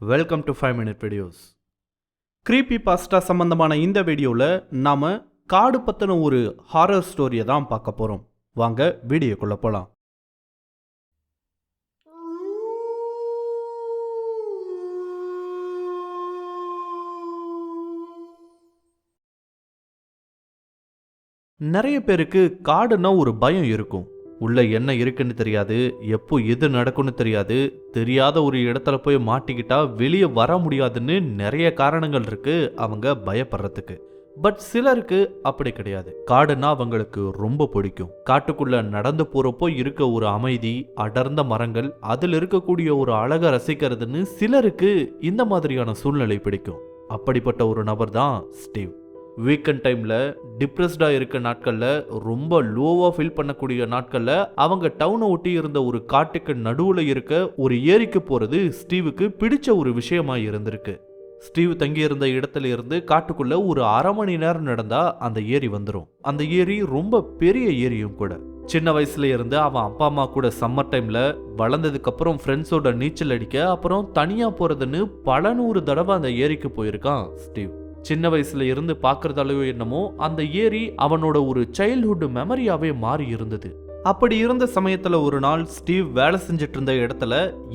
Welcome to five minute videos creepy pasta சம்மந்தமான இந்த வீடியோவில் நாம் காடு பற்றின ஒரு ஹாரர் ஸ்டோரியை தான் பார்க்க போகிறோம் வாங்க வீடியோக்குள்ளே போகலாம் நிறைய பேருக்கு காடுன்னா ஒரு பயம் இருக்கும். உள்ள என்ன இருக்குன்னு தெரியாது எப்போ எது நடக்கும்னு தெரியாது தெரியாத ஒரு இடத்துல போய் மாட்டிக்கிட்டா வெளியே வர முடியாதுன்னு நிறைய காரணங்கள் இருக்கு அவங்க பயப்படுறதுக்கு. பட் சிலருக்கு அப்படி கிடையாது. காடுனா அவங்களுக்கு ரொம்ப பிடிக்கும். காட்டுக்குள்ள நடந்து போறப்போ இருக்க ஒரு அமைதி அடர்ந்த மரங்கள் அதில் இருக்கக்கூடிய ஒரு அழகை ரசிக்கிறதுன்னு சிலருக்கு இந்த மாதிரியான சூழ்நிலை பிடிக்கும். அப்படிப்பட்ட ஒரு நபர் தான் ஸ்டீவ். வீக்கெண்ட் டைமில் டிப்ரெஸ்டாக இருக்க நாட்களில் ரொம்ப லோவாக ஃபீல் பண்ணக்கூடிய நாட்களில் அவங்க டவுனை ஒட்டி இருந்த ஒரு காட்டுக்கு நடுவில் இருக்க ஒரு ஏரிக்கு போகிறது ஸ்டீவுக்கு பிடிச்ச ஒரு விஷயமா இருந்திருக்கு. ஸ்டீவ் தங்கியிருந்த இடத்துல இருந்து காட்டுக்குள்ள ஒரு அரை மணி நேரம் நடந்தா அந்த ஏரி வந்துடும் அந்த ஏரி ரொம்ப பெரிய ஏரியும் கூட. சின்ன வயசுல இருந்து அவன் அப்பா அம்மா கூட சம்மர் டைம்ல வளர்ந்ததுக்கு அப்புறம் ஃப்ரெண்ட்ஸோட நீச்சல் அடிக்க அப்புறம் தனியா போறதுன்னு பல நூறு தடவை அந்த ஏரிக்கு போயிருக்கான் ஸ்டீவ். சின்ன வயசுல இருந்து பார்க்கறதாலயோ என்னமோ அந்த ஏரி அவனோட ஒரு சைல்ட்ஹுட் மெமரியாவே மாறி இருந்தது. அப்படி இருந்த சமயத்துல ஒரு நாள் ஸ்டீவ் வேலை செஞ்சுட்டு இருந்த இடத்துல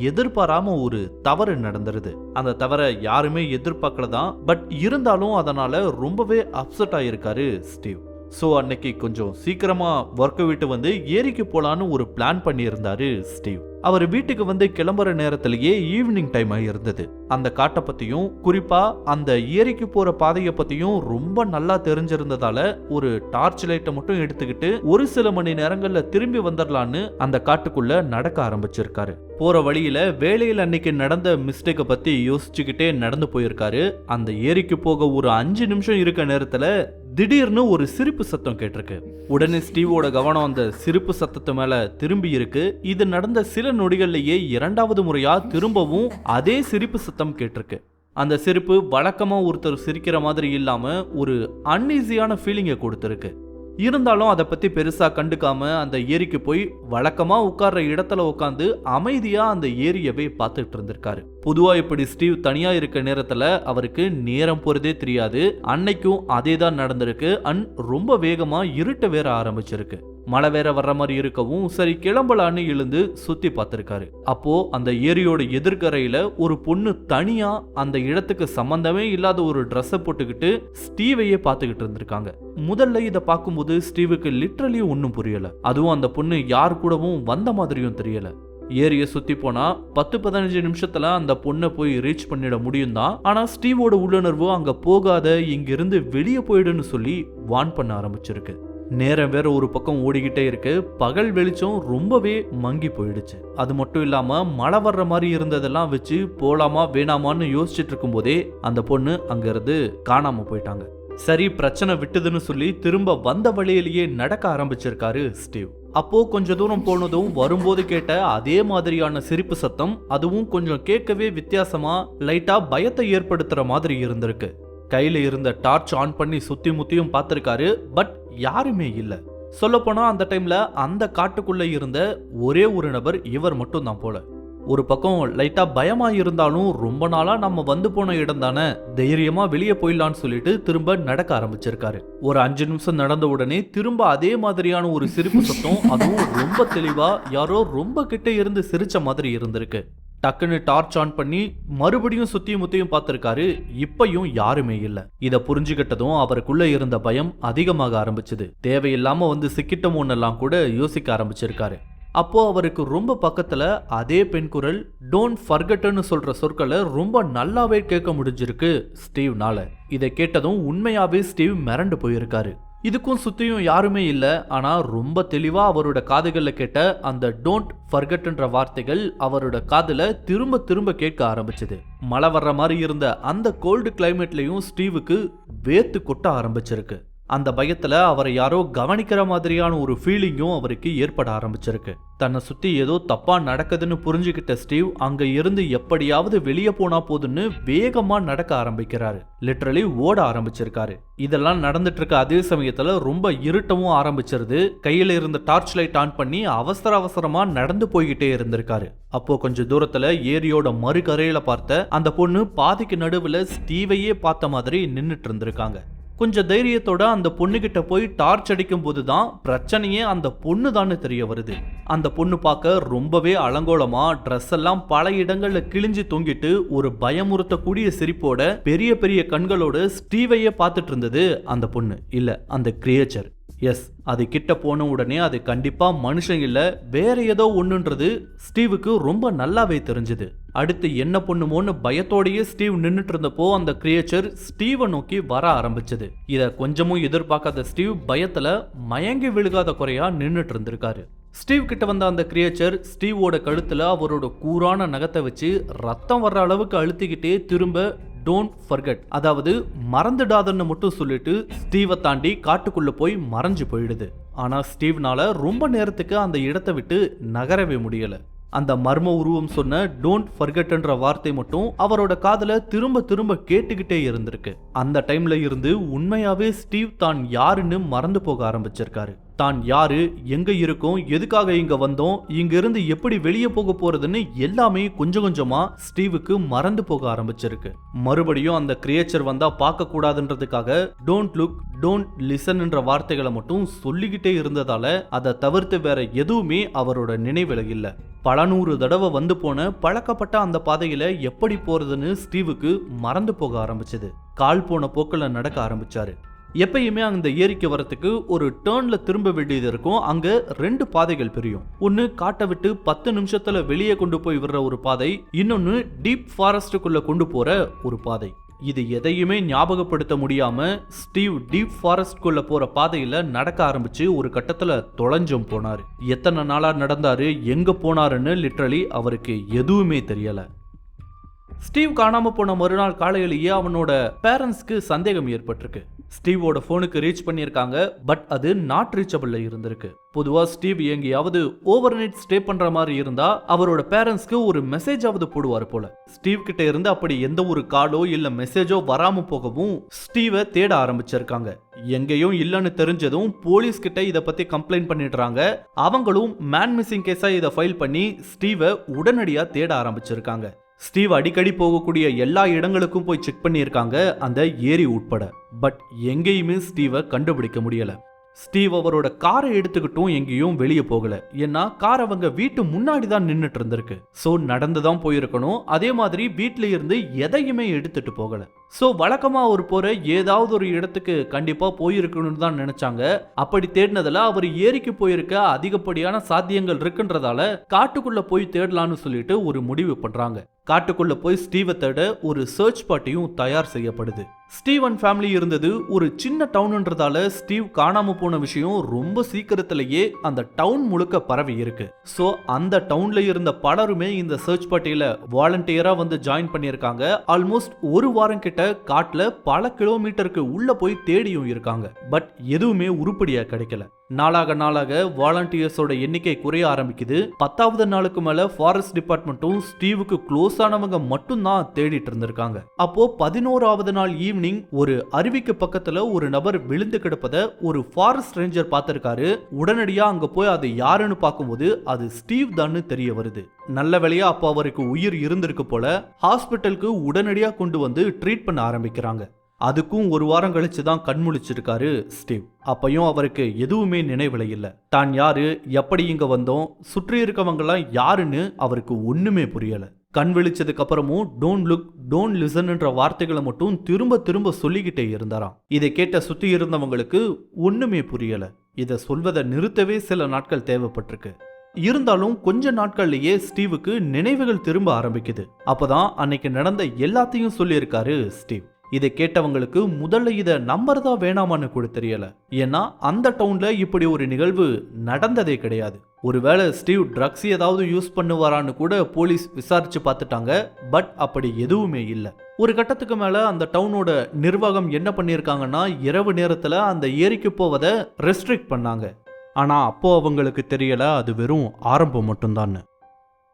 எதிர்பாராம ஒரு தவறு நடந்துருது. அந்த தவறை யாருமே எதிர்பார்க்கல தான் பட் இருந்தாலும் அதனால ரொம்பவே அப்செட் ஆயிருக்காரு ஸ்டீவ். ஸோ அன்னைக்கு கொஞ்சம் சீக்கிரமா ஒர்க்கை விட்டு வந்து ஏரிக்கு போலான்னு ஒரு பிளான் பண்ணியிருந்தாரு ஸ்டீவ். அவர் வீட்டுக்கு வந்து கிளம்புற நேரத்திலேயே ஈவினிங் டைம் இருந்தது. அந்த காட்டை பத்தியும் குறிப்பா அந்த ஏரிக்கு போற பாதையை பத்தியும் ரொம்ப நல்லா தெரிஞ்சிருந்ததால ஒரு டார்ச் லைட்டை மட்டும் எடுத்துக்கிட்டு ஒரு சில மணி நேரங்கள்ல திரும்பி வந்துடலான்னு அந்த காட்டுக்குள்ள நடக்க ஆரம்பிச்சிருக்காரு. போற வழியில வேலையில் அன்னைக்கு நடந்த மிஸ்டேக்கை பத்தி யோசிச்சுக்கிட்டே நடந்து போயிருக்காரு. அந்த ஏரிக்கு போக ஒரு அஞ்சு நிமிஷம் இருக்க நேரத்துல திடீர்னு ஒரு சிரிப்பு சத்தம் கேட்டிருக்கு. உடனே ஸ்டீவோட கவனம் அந்த சிரிப்பு சத்தத்து மேல திரும்பி இருக்கு. இது நடந்த சில நொடிகள்லயே இரண்டாவது முறையா திரும்பவும் அதே சிரிப்பு சத்தம் கேட்டிருக்கு. அந்த சிரிப்பு வழக்கமா ஒருத்தர் சிரிக்கிற மாதிரி இல்லாம ஒரு அன்ஈஸியான ஃபீலிங்கை கொடுத்துருக்கு. இருந்தாலும் அதை பற்றி பெருசாக கண்டுக்காம அந்த ஏரிக்கு போய் வழக்கமாக உட்கார்ற இடத்துல உட்காந்து அமைதியாக அந்த ஏரியவே பார்த்துட்டு இருந்திருக்காரு. பொதுவாக இப்படி ஸ்டீவ் தனியாக இருக்க நேரத்தில் அவருக்கு நேரம் போகிறதே தெரியாது. அன்னைக்கும் அதே தான் நடந்திருக்கு. அண்ட் ரொம்ப வேகமாக இருட்ட வேற ஆரம்பிச்சிருக்கு. மழை வேற வர்ற மாதிரி இருக்கவும் சரி கிளம்பலான்னு எழுந்து சுத்தி பார்த்துருக்காரு. அப்போ அந்த ஏரியோட எதிர்கரையில ஒரு பொண்ணு தனியா அந்த இடத்துக்கு சம்பந்தமே இல்லாத ஒரு ட்ரெஸ்ஸை போட்டுக்கிட்டு ஸ்டீவையே பார்த்துக்கிட்டு இருந்திருக்காங்க. முதல்ல இதை பார்க்கும்போது ஸ்டீவுக்கு லிட்ரலி ஒன்றும் புரியல. அதுவும் அந்த பொண்ணு யார் கூடவும் வந்த மாதிரியும் தெரியல. ஏரியை சுத்தி போனா பத்து பதினஞ்சு நிமிஷத்துல அந்த பொண்ணை போய் ரீச் பண்ணிட முடியும் தான் ஆனா ஸ்டீவோட உள்ளுணர்வு அங்க போகாத இங்கிருந்து வெளியே போயிடுன்னு சொல்லி வான் பண்ண ஆரம்பிச்சிருக்கு. நேரம் வேற ஒரு பக்கம் ஓடிக்கிட்டே இருக்கு. பகல் வெளிச்சம் ரொம்பவே மங்கி போயிடுச்சு. அது மட்டும் இல்லாம மழை வர்ற மாதிரி இருந்ததெல்லாம் வச்சு போலாமா வேணாமான்னு யோசிச்சுட்டு இருக்கும்போதே அந்த பொண்ணு அங்க இருந்து காணாம போயிட்டாங்க. சரி பிரச்சனை விட்டுதுன்னு சொல்லி திரும்ப வந்த வழியிலேயே நடக்க ஆரம்பிச்சிருக்காரு ஸ்டீவ். அப்போ கொஞ்ச தூரம் போனதும் வரும்போது கேட்ட அதே மாதிரியான சிரிப்பு சத்தம் அதுவும் கொஞ்சம் கேட்கவே வித்தியாசமா லைட்டா பயத்தை ஏற்படுத்துற மாதிரி இருந்திருக்கு. கையில் இருந்த டார்ச் ஆன் பண்ணி சுத்தி முத்தியும் பார்த்துருக்காரு பட் யாருமே இல்லை. சொல்லப்போனால் அந்த டைமில் அந்த காட்டுக்குள்ளே இருந்த ஒரே ஒரு நபர் இவர் மட்டும் தான் போல. ஒரு பக்கம் லைட்டாக பயமாக இருந்தாலும் ரொம்ப நாளாக நம்ம வந்து போன இடம் தானே தைரியமாக வெளியே போயிடலான்னு சொல்லிட்டு திரும்ப நடக்க ஆரம்பிச்சிருக்காரு. ஒரு அஞ்சு நிமிஷம் நடந்த உடனே திரும்ப அதே மாதிரியான ஒரு சிரிப்பு சத்தம் அதுவும் ரொம்ப தெளிவாக யாரோ ரொம்ப கிட்ட இருந்து சிரிச்ச மாதிரி இருந்திருக்கு. டக்குன்னு டார்ச் ஆன் பண்ணி மறுபடியும் சுத்தியும் முத்தியும் பார்த்திருக்காரு. இப்பயும் யாருமே இல்லை. இதை புரிஞ்சுக்கிட்டதும் அவருக்குள்ள இருந்த பயம் அதிகமாக ஆரம்பிச்சது. தேவையில்லாம வந்து சிக்கிட்டமோன்னெல்லாம் கூட யோசிக்க ஆரம்பிச்சிருக்காரு. அப்போ அவருக்கு ரொம்ப பக்கத்துல அதே பெண் குரல் டோன்ட் ஃபர்கட்னு சொல்ற சொற்களை ரொம்ப நல்லாவே கேட்க முடிஞ்சிருக்கு ஸ்டீவ்னால. இதை கேட்டதும் உண்மையாவே ஸ்டீவ் மிரண்டு போயிருக்காரு. இதுக்கும் சுற்றியும் யாருமே இல்லை. ஆனால் ரொம்ப தெளிவாக அவரோட காதுகளில் கேட்ட அந்த டோன்ட் ஃபர்கட்ன்ற வார்த்தைகள் அவரோட காதில் திரும்ப திரும்ப கேட்க ஆரம்பிச்சது. மழை வர்ற மாதிரி இருந்த அந்த கோல்டு கிளைமேட்லையும் ஸ்டீவுக்கு வேர்த்து கொட்ட ஆரம்பிச்சிருக்கு. அந்த பயத்தில் அவரை யாரோ கவனிக்கிற மாதிரியான ஒரு ஃபீலிங்கும் அவருக்கு ஏற்பட ஆரம்பிச்சிருக்கு. தன்னை சுற்றி ஏதோ தப்பாக நடக்குதுன்னு புரிஞ்சுக்கிட்ட ஸ்டீவ் அங்கே இருந்து எப்படியாவது வெளியே போனா போதுன்னு வேகமாக நடக்க ஆரம்பிக்கிறாரு. லிட்ரலி ஓட ஆரம்பிச்சிருக்காரு. இதெல்லாம் நடந்துட்டு இருக்க அதே சமயத்தில் ரொம்ப இருட்டவும் ஆரம்பிச்சிருது. கையில் இருந்த டார்ச் லைட் ஆன் பண்ணி அவசர அவசரமாக நடந்து போய்கிட்டே இருந்திருக்காரு. அப்போ கொஞ்சம் தூரத்தில் ஏரியோட மறுகரையில் பார்த்த அந்த பொண்ணு பாதிக்கு நடுவில் ஸ்டீவையே பார்த்த மாதிரி நின்றுட்டு இருந்திருக்காங்க. கொஞ்சம் தைரியத்தோட அந்த பொண்ணுகிட்ட போய் டார்ச் அடிக்கும் போது தான் பிரச்சனையே அந்த பொண்ணு தான் தெரிய வருது. அந்த பொண்ணு பார்க்க ரொம்பவே அலங்கோலமா ட்ரெஸ் எல்லாம் பல இடங்கள்ல கிழிஞ்சு தொங்கிட்டு ஒரு பயமுறுத்தக்கூடிய சிரிப்போட பெரிய பெரிய கண்களோட ஸ்டீவையே பார்த்துட்டு இருந்தது அந்த பொண்ணு. இல்ல அந்த கிரியேச்சர் எஸ் அது கிட்ட போன உடனே அது கண்டிப்பா மனுஷன் இல்ல வேற ஏதோ ஒண்ணுன்றது ஸ்டீவுக்கு ரொம்ப நல்லாவே தெரிஞ்சது. அடுத்து என்ன பண்ணுமோன்னு பயத்தோடையே ஸ்டீவ் நின்றுட்டு இருந்தப்போ அந்த கிரியேச்சர் ஸ்டீவை நோக்கி வர ஆரம்பிச்சது. இதை கொஞ்சமும் எதிர்பார்க்காத ஸ்டீவ் பயத்துல மயங்கி விழுகாத குறையா நின்றுட்டு இருந்திருக்காரு ஸ்டீவ் கிட்ட வந்த அந்த கிரியேச்சர் ஸ்டீவோட கழுத்துல அவரோட கூரான நகத்தை வச்சு ரத்தம் வர்ற அளவுக்கு அழுத்திக்கிட்டே திரும்ப டோன்ட் ஃபர்கட் அதாவது மறந்துடாதன்னு மட்டும் சொல்லிட்டு ஸ்டீவை தாண்டி காட்டுக்குள்ள போய் மறைஞ்சு போயிடுது. ஆனா ஸ்டீவ்னால ரொம்ப நேரத்துக்கு அந்த இடத்தை விட்டு நகரவே முடியல. அந்த மர்ம உருவம் சொன்ன டோன்ட் ஃபர்கட்ன்ற வார்த்தை மட்டும் அவரோட காதல திரும்ப திரும்ப கேட்டுக்கிட்டே இருந்திருக்கு. அந்த டைம்ல இருந்து உண்மையாவே ஸ்டீவ் தான் யாருன்னு மறந்து போக ஆரம்பிச்சிருக்காரு. தான் யாரு எங்க இருக்கோம் எதுக்காக இங்க வந்தோம் இங்க இருந்து எப்படி வெளியே போக போறதுன்னு எல்லாமே கொஞ்சம் கொஞ்சமா ஸ்டீவுக்கு மறந்து போக ஆரம்பிச்சிருக்கு. மறுபடியும் அந்த கிரியேச்சர் வந்தா பார்க்க கூடாதுன்றதுக்காக டோன்ட் லுக் டோன்ட் லிசன்ன்ற வார்த்தைகளை மட்டும் சொல்லிக்கிட்டே இருந்ததால அதை தவிர்த்து வேற எதுவுமே அவரோட நினைவில் இல்லை. பல நூறு தடவை வந்து போன பழக்கப்பட்ட அந்த பாதையில எப்படி போறதுன்னு ஸ்டீவுக்கு மறந்து போக ஆரம்பிச்சது. கால் போன போக்கில் நடக்க ஆரம்பிச்சாரு. எப்பயுமே அந்த ஏரிக்கு வரத்துக்கு ஒரு டேர்ன்ல திரும்ப வேண்டியது இருக்கும். அங்க ரெண்டு பாதைகள் பிரியும். ஒன்னு காட்டை விட்டு பத்து நிமிஷத்துல வெளியே கொண்டு போய் விடுற ஒரு பாதை இன்னொன்னு டீப் ஃபாரஸ்டுக்குள்ள கொண்டு போற ஒரு பாதை. இது எதையுமே ஞாபகப்படுத்த முடியாம ஸ்டீவ் டீப் ஃபாரஸ்ட்குள்ள போற பாதையில நடக்க ஆரம்பிச்சு ஒரு கட்டத்துல தொலைஞ்சும் போனாரு. எத்தனை நாளா நடந்தாரு எங்க போனாருன்னு லிட்ரலி அவருக்கு எதுவுமே தெரியல. ஸ்டீவ் காணாம போன மறுநாள் காலையிலேயே அவனோட பேரண்ட்ஸ்க்கு சந்தேகம் ஏற்பட்டிருக்கு. ஸ்டீவோட ஃபோனுக்கு ரீச் பண்ணியிருக்காங்க பட் அது நாட் ரீச்சபிள்ல இருந்திருக்கு. பொதுவாக ஸ்டீவ் எங்கேயாவது ஓவர் நைட் ஸ்டே பண்ற மாதிரி இருந்தா அவரோட பேரண்ட்ஸ்க்கு ஒரு மெசேஜாவது போடுவார் போல. ஸ்டீவ் கிட்ட இருந்து அப்படி எந்த ஒரு காலோ இல்ல மெசேஜோ வராம போகவும் ஸ்டீவை தேட ஆரம்பிச்சிருக்காங்க. எங்கேயும் இல்லைன்னு தெரிஞ்சதும் போலீஸ் கிட்ட இதை பத்தி கம்ப்ளைண்ட் பண்ணிடுறாங்க. அவங்களும் மேன் மிஸ்ஸிங் கேஸா இதை ஃபைல் பண்ணி ஸ்டீவை உடனடியாக தேட ஆரம்பிச்சிருக்காங்க. ஸ்டீவ் அடிக்கடி போகக்கூடிய எல்லா இடங்களுக்கும் போய் செக் பண்ணியிருக்காங்க அந்த ஏரி உட்பட. பட் எங்கேயுமே ஸ்டீவை கண்டுபிடிக்க முடியல. ஸ்டீவ் அவரோட காரை எடுத்துக்கிட்டும் எங்கேயும் வெளியே போகல. ஏன்னா கார் அவங்க வீட்டு முன்னாடி தான் நின்றுட்டு இருந்திருக்கு. ஸோ நடந்து தான் போயிருக்கணும். அதே மாதிரி வீட்டில இருந்து எதையுமே எடுத்துட்டு போகல. ஸோ வழக்கமா அவர் போற ஏதாவது ஒரு இடத்துக்கு கண்டிப்பா போயிருக்கணும்னு தான் நினைச்சாங்க. அப்படி தேடினதுல அவர் ஏரிக்கு போயிருக்க அதிகப்படியான சாத்தியங்கள் இருக்குன்றதால காட்டுக்குள்ள போய் தேடலான்னு சொல்லிட்டு ஒரு முடிவு பண்றாங்க. காட்டுக்குள்ள போய் ஸ்டீவை தேட ஒரு சர்ச் பார்ட்டியும் தயார் செய்யப்படுது. ஸ்டீவன் ஃபேமிலி இருந்தது ஒரு சின்ன டவுன்ன்றதால ஸ்டீவ் காணாம போன விஷயம் ரொம்ப சீக்கிரத்திலேயே அந்த டவுன் முழுக்க பரவி இருக்கு. சோ அந்த டவுன்ல இருந்த பலருமே இந்த சர்ச் பார்ட்டியில வாலண்டியரா வந்து ஜாயின் பண்ணியிருக்காங்க. ஆல்மோஸ்ட் ஒரு வாரம் கிட்ட காட்டுல பல கிலோமீட்டருக்கு உள்ள போய் தேடியும் இருக்காங்க. பட் எதுவுமே உருப்படியா கிடைக்கல. நாளாக நாளாக வாலண்டியர்ஸோட எண்ணிக்கை குறைய ஆரம்பிக்குது. பத்தாவது நாளுக்கு மேல ஃபாரஸ்ட் டிபார்ட்மெண்ட்டும் ஸ்டீவுக்கு க்ளோஸ் ஆனவங்க மட்டும்தான் தேடிட்டு இருந்திருக்காங்க. அப்போ பதினோராவது நாள் ஈவினிங் ஒரு அருவிக்கு பக்கத்துல ஒரு நபர் விழுந்து கிடப்பத ஒரு ஃபாரஸ்ட் ரேஞ்சர் பார்த்திருக்காரு. உடனடியா அங்க போய் அது யாருன்னு பார்க்கும்போது அது ஸ்டீவ் தான்னு தெரிய வருது. நல்ல வேலையா அப்போ அவருக்கு உயிர் இருந்திருக்கு போல. ஹாஸ்பிட்டலுக்கு உடனடியா கொண்டு வந்து ட்ரீட் பண்ண ஆரம்பிக்கிறாங்க. அதுக்கும் ஒரு வாரம் கழிச்சு தான் கண் முழிச்சிருக்காரு ஸ்டீவ். அப்பையும் அவருக்கு எதுவுமே நினைவில் இல்லை. தான் யாரு எப்படி இங்க வந்தோம் சுற்றி இருக்கவங்கலாம் யாருன்னு அவருக்கு ஒண்ணுமே புரியல. கண் விழிச்சதுக்கு அப்புறமும் டோன்ட் லுக் டோன்ட் லிசன்ன்ற வார்த்தைகளை மட்டும் திரும்ப திரும்ப சொல்லிக்கிட்டே இருந்தாராம். இதை கேட்ட சுத்தி இருந்தவங்களுக்கு ஒண்ணுமே புரியல. இதை சொல்வதை நிறுத்தவே சில நாட்கள் தேவைப்பட்டிருக்கு. இருந்தாலும் கொஞ்ச நாட்கள்லயே ஸ்டீவுக்கு நினைவுகள் திரும்ப ஆரம்பிக்குது. அப்பதான் அன்னைக்கு நடந்த எல்லாத்தையும் சொல்லியிருக்காரு ஸ்டீவ். இதை கேட்டவங்களுக்கு முதல்ல இதை நம்புறதா வேணாமான்னு கூட தெரியல. ஏன்னா அந்த டவுன்ல இப்படி ஒரு நிகழ்வு நடந்ததே கிடையாது. ஒருவேளை ஸ்டீவ் ட்ரக்ஸ் ஏதாவது யூஸ் பண்ணுவாரான்னு கூட போலீஸ் விசாரிச்சு பார்த்துட்டாங்க. பட் அப்படி எதுவுமே இல்லை. ஒரு கட்டத்துக்கு மேல அந்த டவுனோட நிர்வாகம் என்ன பண்ணியிருக்காங்கன்னா இரவு நேரத்துல அந்த ஏரிக்கு போவதை ரெஸ்ட்ரிக்ட் பண்ணாங்க. ஆனா அப்போ அவங்களுக்கு தெரியல அது வெறும் ஆரம்பம் மட்டும்தான்னு.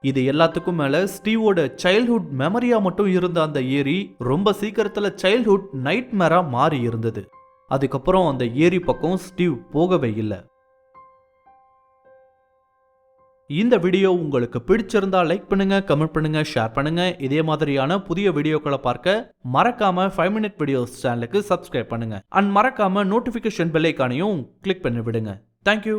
இது எல்லாத்துக்கும் மேல ஸ்டீவோட சைல்ட்ஹுட் மெமரியா மட்டும் இருந்த அந்த ஏரி ரொம்ப சீக்கிரத்துல சைல்ட்ஹுட் நைட்மேரா மாறி இருந்தது. அதுக்கப்புறம் அந்த ஏரி பக்கம் ஸ்டீவ் போகவே இல்லை. இந்த வீடியோ உங்களுக்கு பிடிச்சிருந்தா லைக் பண்ணுங்க கமெண்ட் பண்ணுங்க ஷேர் பண்ணுங்க. இதே மாதிரியான புதிய வீடியோக்களை பார்க்க மறக்காம ஃபைவ் மினிட் வீடியோஸ் சேனலுக்கு சப்ஸ்கிரைப் பண்ணுங்க. அண்ட் மறக்காம நோட்டிபிகேஷன் பெல்லைக்கானையும் கிளிக் பண்ணி விடுங்க தேங்க்யூ